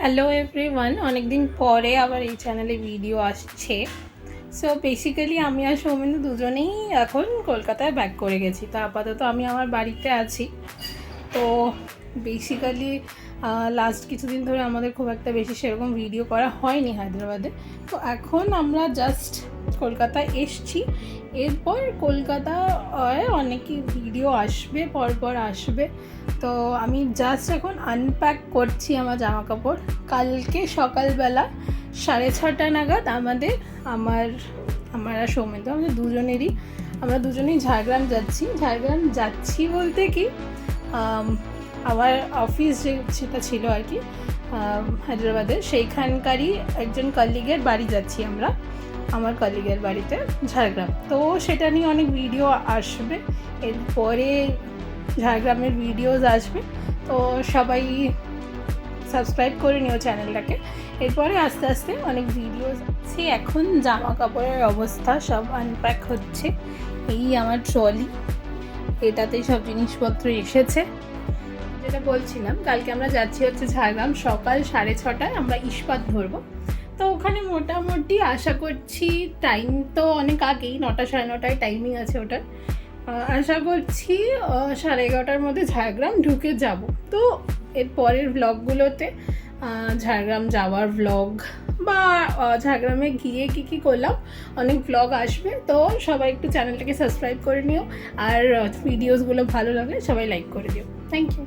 Hello every everyone অনেকদিন পরে আবার এই চ্যানেলে ভিডিও আসছে। সো বেসিক্যালি আমি আর সৌমেন্দু দুজনেই এখন কলকাতায় ব্যাক করে গেছি। তো আপাতত আমি আমার বাড়িতে আছি। তো বেসিক্যালি লাস্ট কিছুদিন ধরে আমাদের খুব একটা বেশি সেরকম ভিডিও করা হয়নি হায়দ্রাবাদে। তো এখন আমরা জাস্ট কলকাতায় এসছি। এরপর কলকাতায় অনেকই ভিডিও আসবে, পরপর আসবে। তো আমি জাস্ট এখন আনপ্যাক করছি আমার জামা কাপড় কালকে সকালবেলা সাড়ে ছটা নাগাদ আমাদের, আমার আমার আর সৌমেন্দ্র আমাদের দুজনেরই, আমরা দুজনেই ঝাড়গ্রাম যাচ্ছি। ঝাড়গ্রাম যাচ্ছি বলতে কি আমার অফিস যে সেটা ছিল আর কি আম, হায়দ্রাবাদের সেইখানকারই একজন কলিগের বাড়ি যাচ্ছি আমরা আমার কলিগের বাড়িতে ঝাড়গ্রাম। তো সেটা নিয়ে অনেক ভিডিও আসবে এরপরে ঝাড়গ্রামের ভিডিওস আসবে তো সবাই সাবস্ক্রাইব করে নিও চ্যানেলটাকে এরপরে আস্তে আস্তে অনেক ভিডিওস আছে এখন জামা কাপড়ের অবস্থা সব আনপ্যাক হচ্ছে এই আমার ট্রলি এটাতেই সব জিনিসপত্র এসেছে। যেটা বলছিলাম, কালকে আমরা যাচ্ছি হচ্ছে ঝাড়গ্রাম, সকাল সাড়ে ছটায় আমরা ইস্পাত ধরবো। তো ওখানে মোটামুটি আশা করছি টাইম তো অনেক আগেই, নটা সাড়ে নটায় টাইমিং আছে ওটার। আশা করছি সাড়ে এগারোটার মধ্যে ঝাড়গ্রাম ঢুকে যাব। তো এর পরের ব্লগগুলোতে ঝাড়গ্রাম যাওয়ার ব্লগ বা ঝাড়গ্রামে গিয়ে কী কী করলাম, অনেক ব্লগ আসবে। তো সবাই একটু চ্যানেলটাকে সাবস্ক্রাইব করে নিও। আর ভিডিওসগুলো ভালো লাগে সবাই লাইক করে দিও। Thank you